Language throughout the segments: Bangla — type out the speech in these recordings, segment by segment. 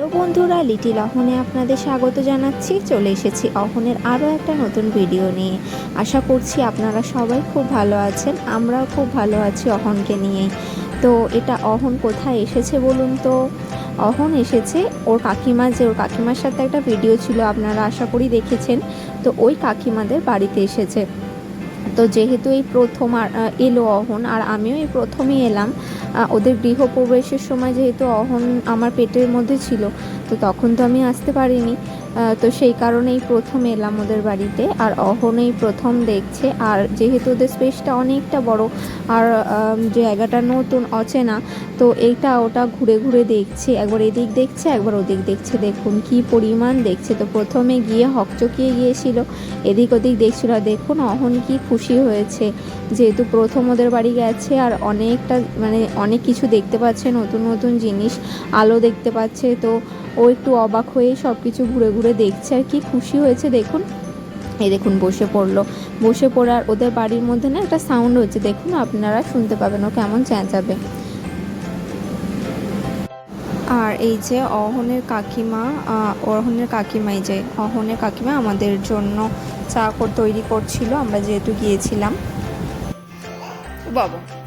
হ্যালো বন্ধুরা লিটিল অহনে আপনাদের স্বাগত জানাচ্ছি। চলে এসেছি অহনের আরও একটা নতুন ভিডিও নিয়ে। আশা করছি আপনারা সবাই খুব ভালো আছেন, আমরাও খুব ভালো আছি অহনকে নিয়ে। তো এটা অহন কোথায় এসেছে বলুন তো? অহন এসেছে ওর কাকিমা, যে ওর কাকিমার সাথে একটা ভিডিও ছিল, আপনারা আশা করি দেখেছেন। তো ওই কাকিমাদের বাড়িতে এসেছে। তো যেহেতু এই প্রথম আর এলো অহন, আর আমিও এই প্রথমেই এলাম ওদের গৃহপ্রবেশের সময় যেহেতু অহন আমার পেটের মধ্যে ছিল, তো তখন তো আমি আসতে পারিনি। তো সেই কারণেই প্রথম এলাম ওদের বাড়িতে। আর অহনেই প্রথম দেখছে। আর যেহেতু ওদের স্পেসটা অনেকটা বড়, আর জায়গাটা নতুন, অচেনা, তো এইটা ওটা ঘুরে ঘুরে দেখছে। একবার এদিক দেখছে, একবার ওদিক দেখছে। দেখুন কি পরিমাণ দেখছে। তো প্রথমে গিয়ে হকচকিয়ে গিয়েছিল। এদিক ওদিক দেখছিল। আর দেখুন অহন কি খুশি হয়েছে। যেহেতু প্রথম ওদের বাড়ি গেছে, আর অনেকটা মানে অনেক কিছু দেখতে পাচ্ছে, নতুন নতুন জিনিস, আলো দেখতে পাচ্ছে। তো ও একটু অবাক হয়ে সব কিছু ঘুরে ঘুরে দেখছে আর কি, খুশি হয়েছে। দেখুন, এই দেখুন, বসে পড়ল। বসে পড়ে আর ওদের বাড়ির মধ্যে না একটা সাউন্ড হচ্ছে। দেখুন, আপনারা শুনতে পাবেন ও কেমন চেঁচাবে। আর এই যে অহনের কাকিমা অহনের কাকিমা, এই যে অহনের কাকিমা আমাদের জন্য চা তৈরি করছিল। আমরা যেহেতু গিয়েছিলাম। বাবা।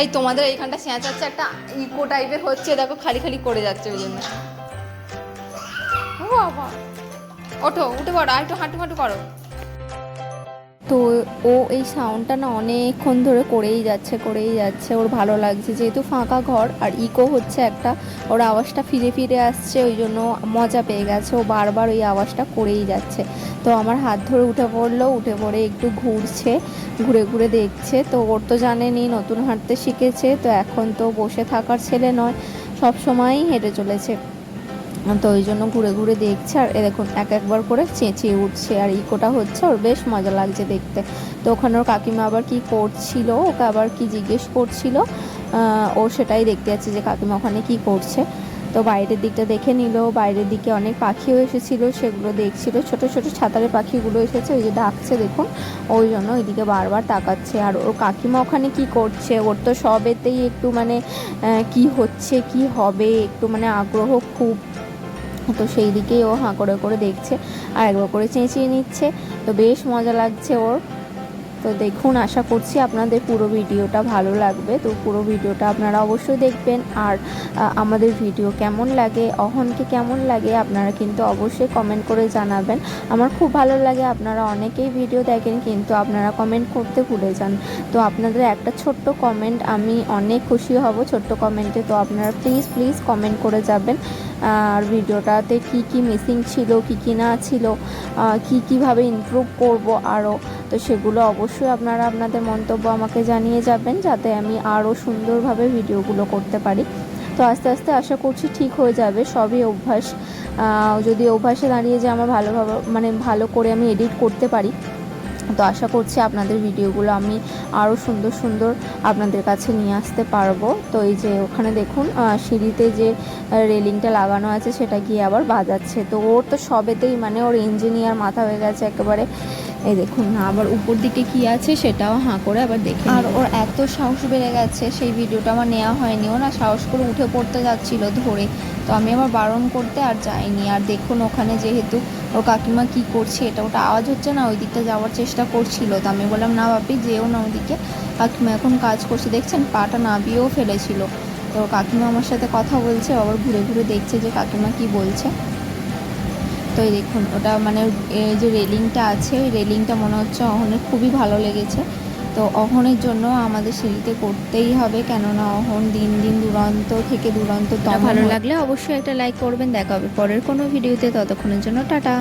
এই তোমাদের এইখানটা চেঁচাচ্ছে একটা ইকো টাইপের হচ্ছে, দেখো, খালি খালি করে যাচ্ছে ওই জন্য। ওঠো, উঠে পড়ো, আর একটু হাঁটু হাঁটু করো। তো ও এই সাউন্ডটা না অনেকক্ষণ ধরে করেই যাচ্ছে করেই যাচ্ছে। ওর ভালো লাগছে। যেহেতু ফাঁকা ঘর, আর ইকো হচ্ছে একটা, ওর আওয়াজটা ফিরে ফিরে আসছে, ওই জন্য মজা পেয়ে গেছে। ও বারবার ওই আওয়াজটা করেই যাচ্ছে। তো আমার হাত ধরে উঠে পড়ল, উঠে পড়ে একটু ঘুরছে, ঘুরে ঘুরে দেখছে। তো ওর তো জানেনি নতুন হাঁটতে শিখেছে। তো এখন তো বসে থাকার ছেলে নয় সব সময়ই হেঁটে চলেছে। তো ওই জন্য ঘুরে ঘুরে দেখছে। আর এ দেখুন, এক একবার করে চেঁচিয়ে উঠছে আর ইকোটা হচ্ছে ওর বেশ মজা লাগছে দেখতে। তো ওখানে ওর কাকিমা আবার কি করছিল, ওকে আবার কি জিজ্ঞেস করছিল ও সেটাই দেখতে যাচ্ছে যে কাকিমা ওখানে কি করছে। তো বাইরের দিকটা দেখে নিল, বাইরের দিকে অনেক পাখিও এসেছিল, সেগুলো দেখছিল, ছোট ছোট ছাতারে পাখিগুলো এসেছে, ওই যে ডাকছে দেখুন, ওই জন্য ওইদিকে বারবার তাকাচ্ছে। আর ওর কাকিমা ওখানে কি করছে, ওর তো সবেতেই একটু মানে কি হচ্ছে, কি হবে, একটু মানে আগ্রহ খুব তো সেই দিকেই ও হাঁ করে করে দেখছে, আর একবার করে চেঁচিয়ে নিচ্ছে। তো বেশ মজা লাগছে ওর। তো দেখুন, আশা করছি আপনাদের পুরো ভিডিওটা ভালো লাগবে। তো পুরো ভিডিওটা আপনারা অবশ্যই দেখবেন। আর আমাদের ভিডিও কেমন লাগে, অহনকে কেমন লাগে, আপনারা কিন্তু অবশ্যই কমেন্ট করে জানাবেন। আমার খুব ভালো লাগে, আপনারা অনেকেই ভিডিও দেখেন, কিন্তু আপনারা কমেন্ট করতে ভুলে যান। তো আপনাদের একটা ছোট্ট কমেন্ট আমি অনেক খুশি হব ছোট্ট কমেন্টে তো আপনারা প্লিজ প্লিজ কমেন্ট করে যাবেন। আর ভিডিওটাতে কি কি মিসিং ছিল, কি কি না ছিল কি কীভাবে ইমপ্রুভ করব আরও তো সেগুলো অবশ্যই আপনারা আপনাদের মন্তব্য আমাকে জানিয়ে যাবেন যাতে আমি আরও সুন্দরভাবে ভিডিওগুলো করতে পারি। তো আস্তে আস্তে আশা করছি ঠিক হয়ে যাবে, সবই অভ্যাস। যদি অভ্যাসে দাঁড়িয়ে যে আমার ভালোভাবে মানে ভালো করে আমি এডিট করতে পারি তো আশা করছি আপনাদের ভিডিওগুলো আমি আরও সুন্দর সুন্দর আপনাদের কাছে নিয়ে আসতে পারব। তো এই যে ওখানে দেখুন সিঁড়িতে যে রেলিংটা লাগানো আছে সেটা গিয়ে আবার বাজাচ্ছে। তো ওর তো সবেতেই মানে ওর ইঞ্জিনিয়ার মাথা হয়ে গেছে একেবারে। এই দেখুন না আবার উপর দিকে কি আছে সেটাও হাঁ করে আবার দেখে আর ওর এত সাহস বেড়ে গেছে, সেই ভিডিওটা আমার নেওয়া হয়নি। ও না সাহস করে উঠে পড়তে যাচ্ছিল ধরে। তো আমি আবার বারণ করতে আর যাইনি। আর দেখুন, ওখানে যেহেতু ওর কাকিমা কি করছে, এটা ওটা আওয়াজ হচ্ছে না, ওই দিকটা যাওয়ার চেষ্টা করছিল। তো আমি বললাম, না বাপি, যেও না ওদিকে। কাকিমা এখন কাজ করছে। দেখছেন, পাটা নাবিয়েও ফেলেছিল। তো কাকিমা আমার সাথে কথা বলছে আবার ঘুরে ঘুরে দেখছে যে কাকিমা কি বলছে। তো এই দেখুন ওটা মানে এই যে রেলিংটা আছে ওই রেলিংটা মনে হচ্ছে অহনের খুবই ভালো লেগেছে। তো অহনের জন্য আমাদের সিঁড়িতে করতেই হবে কেননা অহন দিন দিন দুরন্ত থেকে দুরন্ত ভালো লাগলে অবশ্যই একটা লাইক করবেন। দেখা হবে পরের কোনো ভিডিওতে ততক্ষণের জন্য টাটা।